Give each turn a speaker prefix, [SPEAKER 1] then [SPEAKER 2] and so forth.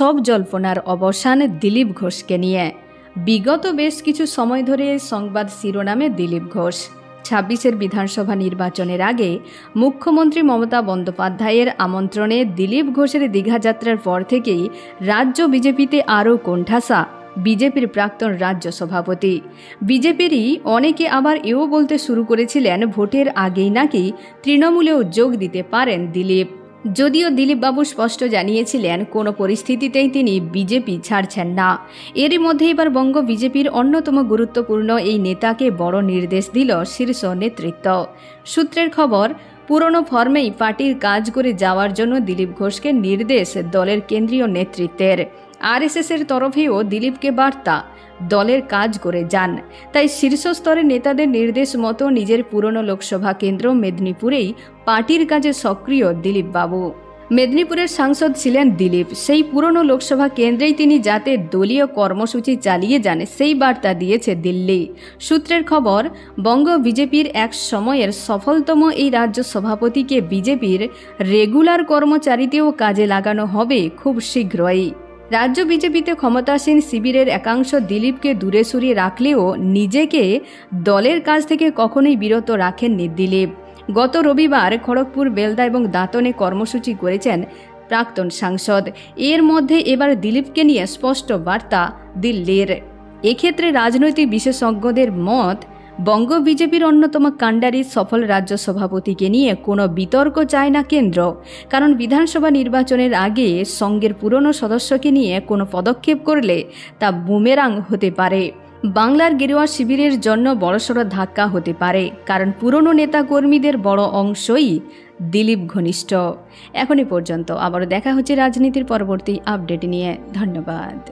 [SPEAKER 1] সব জল্পনার অবসান দিলীপ ঘোষকে নিয়ে। বিগত বেশ কিছু সময় ধরে সংবাদ শিরোনামে দিলীপ ঘোষ। ছাব্বিশের বিধানসভা নির্বাচনের আগে মুখ্যমন্ত্রী মমতা বন্দ্যোপাধ্যায়ের আমন্ত্রণে দিলীপ ঘোষের দীঘাযাত্রার পর থেকেই রাজ্য বিজেপিতে আরও কোণঠাসা, বিজেপির প্রাক্তন রাজ্য সভাপতি। বিজেপিরই অনেকে আবার এও বলতে শুরু করেছিলেন, ভোটের আগেই নাকি তৃণমূলেও যোগ দিতে পারেন দিলীপ। যদিও দিলীপবাবু স্পষ্ট জানিয়েছিলেন, কোনো পরিস্থিতিতেই তিনি বিজেপি ছাড়ছেন না। এরই মধ্যে এবার বঙ্গ বিজেপির অন্যতম গুরুত্বপূর্ণ এই নেতাকে বড় নির্দেশ দিল শীর্ষ নেতৃত্ব। সূত্রের খবর, পুরনো ফর্মেই পার্টির কাজ করে যাওয়ার জন্য দিলীপ ঘোষকে নির্দেশ দলের কেন্দ্রীয় নেতৃত্বের। আরএসএসের তরফেও দিলীপকে বার্তা, দলের কাজ করে যান। তাই শীর্ষস্তরের নেতাদের নির্দেশ মতো নিজের পুরনো লোকসভা কেন্দ্র মেদিনীপুরেই পার্টির কাজে সক্রিয় দিলীপ বাবু মেদিনীপুরের সাংসদ ছিলেন দিলীপ। সেই পুরনো লোকসভা কেন্দ্রেই তিনি যাতে দলীয় কর্মসূচি চালিয়ে যান, সেই বার্তা দিয়েছে দিল্লি। সূত্রের খবর, বঙ্গ বিজেপির এক সময়ের সফলতম এই রাজ্য সভাপতিকে বিজেপির রেগুলার কর্মচারীতেও কাজে লাগানো হবে খুব শীঘ্রই। রাজ্য বিজেপিতে ক্ষমতাসীন শিবিরের একাংশ দিলীপকে দূরে সরিয়ে রাখলেও নিজেকে দলের কাজ থেকে কখনোই বিরত রাখেননি দিলীপ। গত রবিবার খড়গপুর, বেলদা এবং দাঁতনে কর্মসূচি করেছেন প্রাক্তন সাংসদ। এর মধ্যে এবার দিলীপকে নিয়ে স্পষ্ট বার্তা দিল্লির। এক্ষেত্রে রাজনৈতিক বিশেষজ্ঞদের মত বঙ্গ বিজেপির অন্যতম কাণ্ডারি সফল রাজ্য সভাপতিকে নিয়ে কোনো বিতর্ক চায় না কেন্দ্র। কারণ বিধানসভা নির্বাচনের আগে সঙ্গের পুরনো সদস্যকে নিয়ে কোনো পদক্ষেপ করলে তা বুমেরাং হতে পারে। বাংলার গেরুয়া শিবিরের জন্য বড়সড় ধাক্কা হতে পারে। কারণ পুরনো নেতা কর্মীদের বড় অংশই দিলীপ ঘনিষ্ঠ। এখনই পর্যন্ত আবারও দেখা হচ্ছে রাজনীতির পরবর্তী আপডেট নিয়ে। ধন্যবাদ।